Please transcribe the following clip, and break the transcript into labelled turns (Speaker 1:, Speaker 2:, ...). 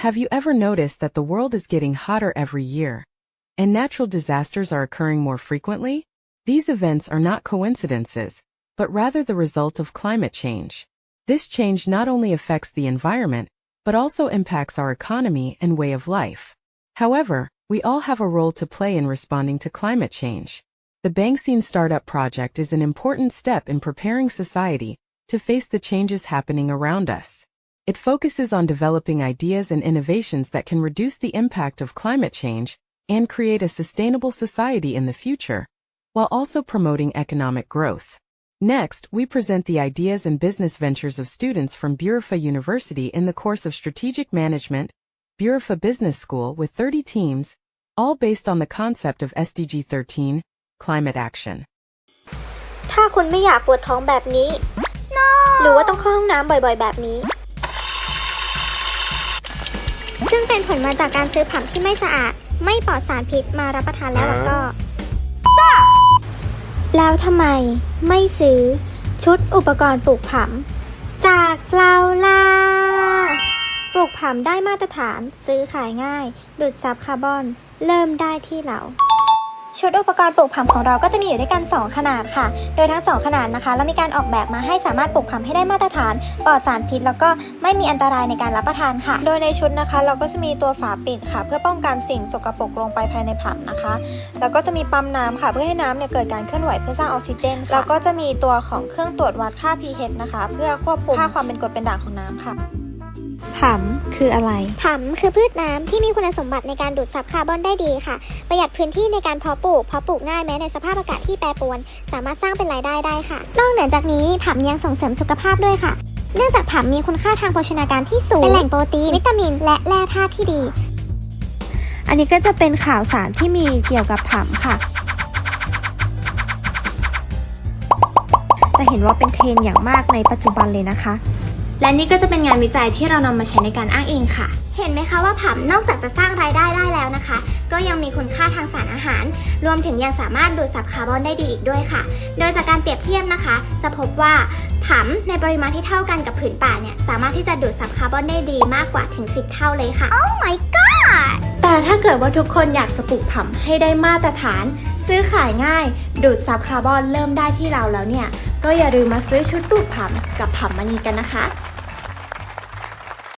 Speaker 1: Have you ever noticed that the world is getting hotter every year? And natural disasters are occurring more frequently? These events are not coincidences, but rather the result of climate change. This change not only affects the environment, but also impacts our economy and way of life. However, we all have a role to play in responding to climate change. The Bangsine Startup Project is an important step in preparing society to face the changes happening around us. It focuses on developing ideas and innovations that can reduce the impact of climate change and create a sustainable society in the future, while also promoting economic growth. Next, we present the ideas and business ventures of students from Burifa University in the course of Strategic Management, Burifa Business School with 30 teams, all based on the concept of SDG 13, climate action.
Speaker 2: ถ้าคุณไม่อยากปวดท้องแบบนี้ หรือว่าต้องเข้าห้องน้ำบ่อยๆ แบบนี้ ซึ่งเป็นผลมาจากการซื้อผัมที่ไม่สะอาด ไม่ปลอดสารพิษมารับประทานแล้วแล้วก็ แล้วทำไมไม่ซื้อชุดอุปกรณ์ปลูกผัมจากเราล่ะปลูกผัมได้มาตรฐานซื้อขายง่าย ดูดซับคาร์บอน เริ่มได้ที่เรา ชุดอุปกรณ์ปลูกผัมของเราก็จะมีอยู่ด้วยกัน 2 ขนาดค่ะ โดยทั้ง 2 ขนาดนะคะ เรามีการออกแบบมาให้สามารถปลูกผัมให้ได้มาตรฐาน ปลอดสารพิษ แล้วก็ไม่มีอันตรายในการรับประทานค่ะ โดยในชุดนะคะ เราก็จะมีตัวฝาปิดค่ะ เพื่อป้องกันสิ่งสกปรกลงไปภายในผัมนะคะ แล้วก็จะมีปั๊มน้ำค่ะ เพื่อให้น้ำเนี่ยเกิดการเคลื่อนไหวเพื่อสร้างออกซิเจนแล้วก็จะมีตัวของเครื่องตรวจวัดค่า pH นะคะ เพื่อควบคุมค่าความเป็นกรดเป็นด่างของน้ำค่ะ
Speaker 3: ผัมคืออะไร
Speaker 2: ผัมคือพืชน้ำที่มีคุณสมบัติในการดูดซับคาร์บอนได้ดีค่ะ ประหยัดพื้นที่ในการเพาะปลูก เพาะปลูกง่ายแม้ในสภาพอากาศที่แปรปรวน สามารถสร้างเป็นรายได้ได้ค่ะ นอกเหนือจากนี้ผัมยังส่งเสริมสุขภาพด้วยค่ะ เนื่องจากผัมมีคุณค่าทางโภชนาการที่สูง เป็นแหล่งโปรตีน วิตามิน และแร่ธาตุที่ดี
Speaker 3: อันนี้ก็จะเป็นข่าวสารที่มีเกี่ยวกับผัมค่ะ จะเห็นว่าเป็นเทรนด์อย่างมากในปัจจุบันเลยนะคะ
Speaker 4: และนี่ก็จะเป็นงานวิจัยที่เรานำมาใช้ในการอ้างอิงค่ะ
Speaker 2: เห็นไหมคะว่าผัมนอกจากจะสร้างรายได้ได้แล้วนะคะ ก็ยังมีคุณค่าทางสารอาหาร รวมถึงยังสามารถดูดซับคาร์บอนได้ดีอีกด้วยค่ะ โดยจากการเปรียบเทียบนะคะ จะพบว่าผัมในปริมาณที่เท่ากันกับผืนป่าเนี่ย สามารถที่จะดูดซับคาร์บอนได้ดีมากกว่าถึง 10 เท่าเลยค่ะ Oh my god
Speaker 4: แต่ถ้าเกิดว่าทุกคนอยากจะปลูกผัมให้ได้มาตรฐาน ซื้อขายง่าย ดูดซับคาร์บอนเริ่มได้ที่เราแล้วเนี่ย ก็อย่าลืมมาซื้อชุดปลูกผัมกับผัมมณีกันนะคะ